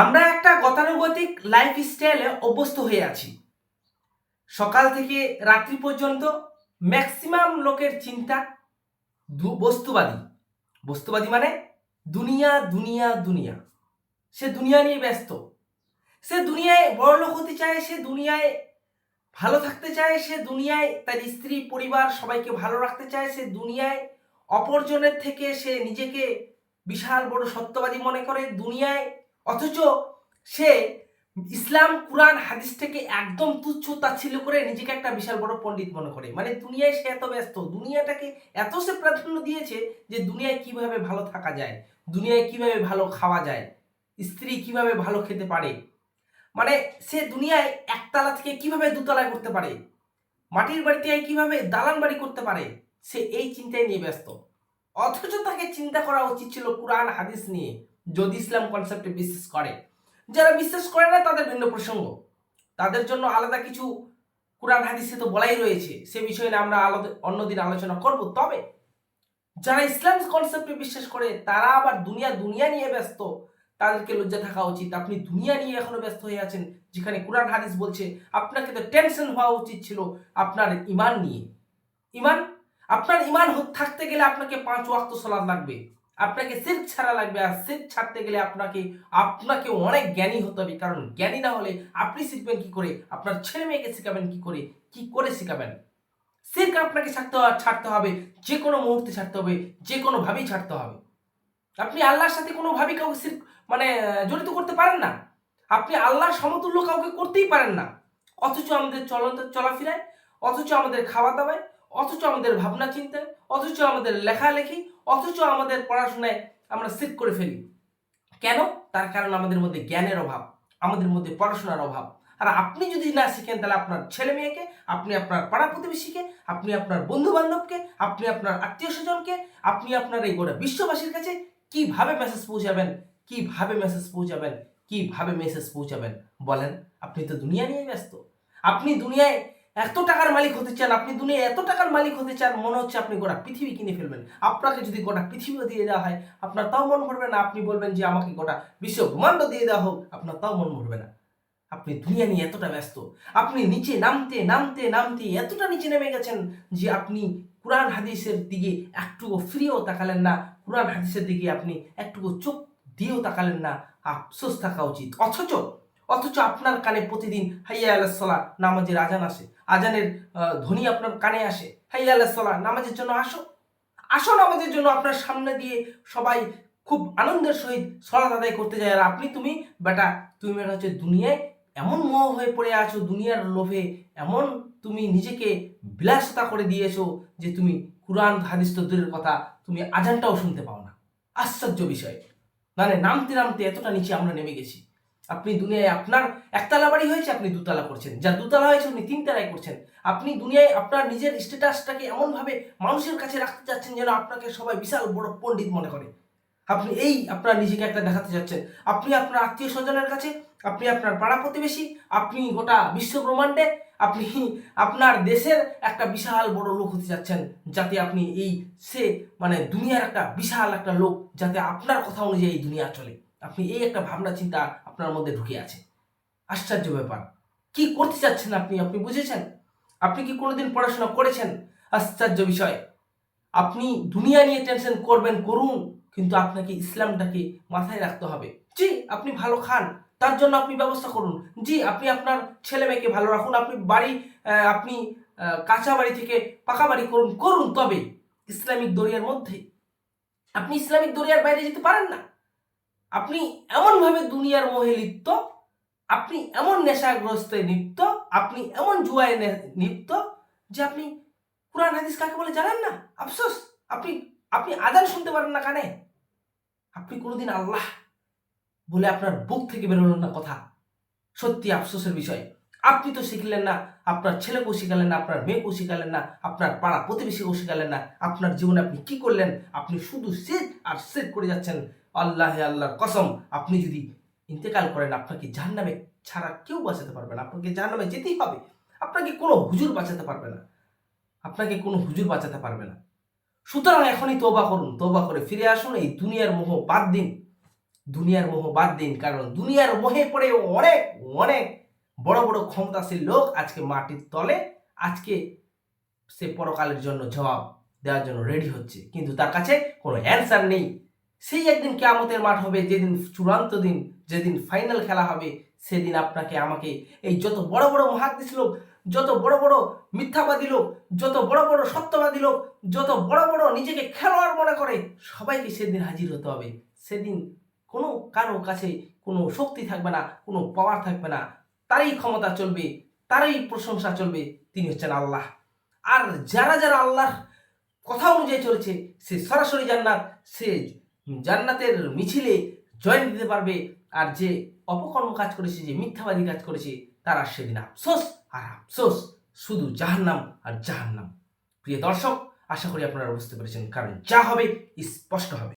আমরা একটা গতানুগতিক লাইফ স্টাইলে অভ্যস্ত হয়ে আছি। সকাল থেকে রাত্রি পর্যন্ত ম্যাক্সিমাম লোকের চিন্তা বস্তুবাদী। বস্তুবাদী মানে দুনিয়া দুনিয়া দুনিয়া। সে দুনিয়া নিয়ে ব্যস্ত। সে দুনিয়ায় বড় লোক হতে চায়, সে দুনিয়ায় ভালো থাকতে চায়, সে দুনিয়ায় তার স্ত্রী, পরিবার, সবাইকে ভালো রাখতে চায়, সে দুনিয়ায় অপরজনের থেকে সে নিজেকে বিশাল বড় সত্যবাদী মনে করে। দুনিয়ায় অথচ সে ইসলাম, কুরআন হাদিসটাকে একদম তুচ্ছ তাচ্ছিল্য করে নিজেকে একটা বিশাল বড় পণ্ডিত মনে করে। মানে দুনিয়ায় সে এত ব্যস্ত, দুনিয়াটাকে এত সে প্রাধান্য দিয়েছে যে দুনিয়ায় কীভাবে ভালো থাকা যায়, দুনিয়ায় কীভাবে ভালো খাওয়া যায়, স্ত্রী কীভাবে ভালো খেতে পারে। মানে সে দুনিয়ায় একতলা থেকে কীভাবে দুতলায় করতে পারে, মাটির বাড়িতে কীভাবে দালান বাড়ি করতে পারে, সে এই চিন্তায় নিয়ে ব্যস্ত। অথচ তাকে চিন্তা করা উচিত ছিল কোরআন, হাদিস নিয়ে। যদি ইসলাম কনসেপ্টে বিশ্বাস করে। যারা বিশ্বাস করে না, তাদের ভিন্ন প্রসঙ্গ। তাদের জন্য আলাদা কিছু কোরআন, হাদিসে তো বলাই রয়েছে। সে বিষয়ে আমরা আলাদা অন্যদিন আলোচনা করব। তবে যারা ইসলাম কনসেপ্টে বিশ্বাস করে, তারা আবার দুনিয়া দুনিয়া নিয়ে ব্যস্ত। তাদেরকে লজ্জা থাকা উচিত। আপনি দুনিয়া নিয়ে এখনও ব্যস্ত হয়ে আছেন, যেখানে কোরআন, হাদিস বলছে, আপনাকে তো টেনশন হওয়া উচিত ছিল আপনার ইমান নিয়ে। ইমান আপনার ইমান থাকতে গেলে আপনাকে পাঁচ ওয়াক্ত সলাদ লাগবে। আপনাকে সিল্ক ছাড়া লাগবে আর সিল্ক ছাড়তে গেলে আপনাকে আপনাকে অনেক জ্ঞানী হতে হবে। কারণ জ্ঞানী না হলে আপনি শিখবেন কি করে? আপনার ছেলে মেয়েকে শেখাবেন কি করে? কি করে শেখাবেন? সিল্ক আপনাকে ছাড়তে ছাড়তে হবে, যে কোনো মুহূর্তে ছাড়তে হবে, যে কোনো ভাবেই ছাড়তে হবে। আপনি আল্লাহর সাথে কোনোভাবেই কাউকে সিল্ক মানে জড়িত করতে পারেন না। আপনি আল্লাহর সমতুল্য কাউকে করতেই পারেন না। অথচ আমাদের চলন্ত চলাফেরায়, অথচ আমাদের খাওয়া দাওয়ায় অথচ আমাদের ভাবনা চিন্তায় অথচ আমাদের লেখালেখি, অথচ আমাদের পড়াশোনায় আমরা সিট করে ফেলি। কেন? তার কারণ আমাদের মধ্যে জ্ঞানের অভাব, আমাদের মধ্যে পড়াশোনার অভাব। আর আপনি যদি না শিখেন, তাহলে আপনার ছেলে মেয়েকে, আপনি আপনার পাড়া প্রতিবেশীকে, আপনি আপনার বন্ধু বান্ধবকে আপনি আপনার আত্মীয় স্বজনকে, আপনি আপনার এই গোটা বিশ্ববাসীর কাছে কীভাবে মেসেজ পৌঁছাবেন, কীভাবে মেসেজ পৌঁছাবেন, কীভাবে মেসেজ পৌঁছাবেন বলেন? আপনি তো দুনিয়া নিয়ে ব্যস্ত। আপনি দুনিয়ায় এত টাকার মালিক হতে চান, আপনি দুনিয়া এত টাকার মালিক হতে চান, মনে হচ্ছে আপনি গোটা পৃথিবী কিনে ফেলবেন। আপনাকে যদি গোটা পৃথিবীও দিয়ে দেওয়া হয়, আপনার তাও মন ভরবে না। আপনি বলবেন যে আমাকে গোটা বিশ্ব ব্রহ্মাণ্ড দিয়ে দেওয়া হোক, আপনার তাও মন ভরবে না। আপনি দুনিয়া নিয়ে এতটা ব্যস্ত। আপনি নিচে নামতে নামতে নামতে এতটা নিচে নেমে গেছেন যে আপনি কোরআন হাদিসের দিকে একটুকু ফ্রিও তাকালেন না। কোরআন হাদিসের দিকে আপনি একটুকু চোখ দিয়েও তাকালেন না। আফসোস থাকা উচিত। অথচ অথচ আপনার কানে প্রতিদিন, হাইয়া আলাহ নামাজের আজান আসে। আজানের ধ্বনি আপনার কানে আসে। হাইয়া আলাহ নামাজের জন্য আসো। আসো নামাজের জন্য আপনার সামনে দিয়ে সবাই খুব আনন্দের সহিত সলাত আদায় করতে যায়। আর আপনি তুমি, বেটা তুমি বেটা হচ্ছে দুনিয়ায় এমন মোহ হয়ে পড়ে আছো, দুনিয়ার লোভে এমন তুমি নিজেকে বিলাসতা করে দিয়েছ যে তুমি কুরআন, হাদিস দূরের কথা তুমি আজানটাও শুনতে পাও না। আশ্চর্য বিষয়। মানে নামতে নামতে এতটা নিচে আমরা নেমে গেছি। আপনি দুনিয়ায় আপনার একতলা বাড়ি হয়েছে, আপনি দুতলা করছেন। যার দুতলা হয়েছে আপনি তিনতলায় করছেন। আপনি দুনিয়ায় আপনার নিজের স্ট্যাটাসটাকে এমনভাবে মানুষের কাছে রাখতে চাচ্ছেন যেন আপনাকে সবাই বিশাল বড় পণ্ডিত মনে করে। আপনি এই আপনার নিজেকে একটা দেখাতে চাচ্ছেন। আপনি আপনার আত্মীয় স্বজনের কাছে আপনি আপনার পাড়া প্রতিবেশী, আপনি গোটা বিশ্ব ব্রহ্মাণ্ডে, আপনি আপনার দেশের একটা বিশাল বড় লোক হতে যাচ্ছেন যাতে আপনি এই সে মানে দুনিয়ার একটা বিশাল একটা লোক যাতে আপনার কথা অনুযায়ী দুনিয়া চলে। আপনি এই একটা ভাবনা চিন্তা আপনার মধ্যে ঢুকে আছে। আশ্চর্য ব্যাপার। কি করতে চাচ্ছেন আপনি? আপনি বুঝেছেন? আপনি কি কোনোদিন পড়াশোনা করেছেন? আশ্চর্য বিষয়। আপনি দুনিয়া নিয়ে টেনশন করবেন, করুন, কিন্তু আপনাকে ইসলামটাকে মাথায় রাখতে হবে। জি, আপনি ভালো খান। তার জন্য আপনি ব্যবস্থা করুন। জি, আপনি আপনার ছেলে মেয়েকে ভালো রাখুন, আপনি বাড়ি আপনি কাঁচা বাড়ি থেকে পাকা বাড়ি করুন করুন তবে ইসলামিক দরিয়ার মধ্যে। আপনি ইসলামিক দরিয়ার বাইরে যেতে পারেন না। আপনি এমনভাবে দুনিয়ার মোহে লিপ্ত, আপনি এমন নেশাগ্রস্তে লিপ্ত আপনি এমন জুয়ায় লিপ্ত যে আপনি কোরআন, হাদিস কাকে বলে জানেন না? আফসোস। আপনি আপনি আদান শুনতে পারেন না কানে। আপনি কোনোদিন আল্লাহ বলে আপনার বুক থেকে বেরোলেন না কথা। সত্যি আফসোসের বিষয়। আপনি তো শিখলেন না, আপনার ছেলেকেও শিখালেন না, আপনার মেয়েকেও শিখালেন না, আপনার পাড়া প্রতিবেশীকেও শিখালেন না। আপনার জীবনে আপনি কি করলেন? আপনি শুধু সেট আর সেট করে যাচ্ছেন। আল্লাহ আল্লাহর কসম, আপনি যদি ইন্তেকাল করেন, আপনাকে জাহান্নামে ছাড়া কেউ বাঁচাতে পারবে না। আপনাকে জাহান্নামে যেতেই হবে। আপনাকে কোনো হুজুর বাঁচাতে পারবে না। আপনাকে কোনো হুজুর বাঁচাতে পারবে না। সুতরাং এখনই তোবা করুন। তোবা করে ফিরে আসুন। এই দুনিয়ার মোহ বাদ দিন। দুনিয়ার মোহ বাদ দিন, কারণ দুনিয়ার মোহে পড়ে অনেক অনেক বড় বড় ক্ষমতাশীল লোক আজকে মাটির তলে, আজকে সে পরকালের জন্য জবাব দেওয়ার জন্য রেডি হচ্ছে। কিন্তু তার কাছে কোনো অ্যান্সার নেই। সেই একদিন কেয়ামতের মাঠ হবে, যেদিন চূড়ান্ত দিন, যেদিন ফাইনাল খেলা হবে, সেদিন আপনাকে, আমাকে এই যত বড় বড় মহাদিস লোক, যত বড় বড় মিথ্যাবাদী লোক, যত বড় বড় সত্যবাদী লোক, যত বড় বড় নিজেকে খেলোয়াড় মনে করে, সবাইকে সেদিন হাজির হতে হবে। সেদিন কোনো কারও কাছে কোনো শক্তি থাকবে না, কোনো পাওয়ার থাকবে না। তারই ক্ষমতা চলবে, তারই প্রশংসা চলবে, তিনি হচ্ছেন আল্লাহ। আর যারা যারা আল্লাহ কথা অনুযায়ী চলেছে, সে সরাসরি জান্নাত, সে জান্নাতের মিছিলে জয়েন দিতে পারবে। আর যে অপকর্ম কাজ করেছে, যে মিথ্যাবাদী কাজ করেছে, তারা সেদিন আফসোস আর আফসোস শুধু জাহান্নাম আর জাহান্নাম। প্রিয় দর্শক, আশা করি আপনারা বুঝতে পেরেছেন, কারণ যা হবে স্পষ্ট হবে।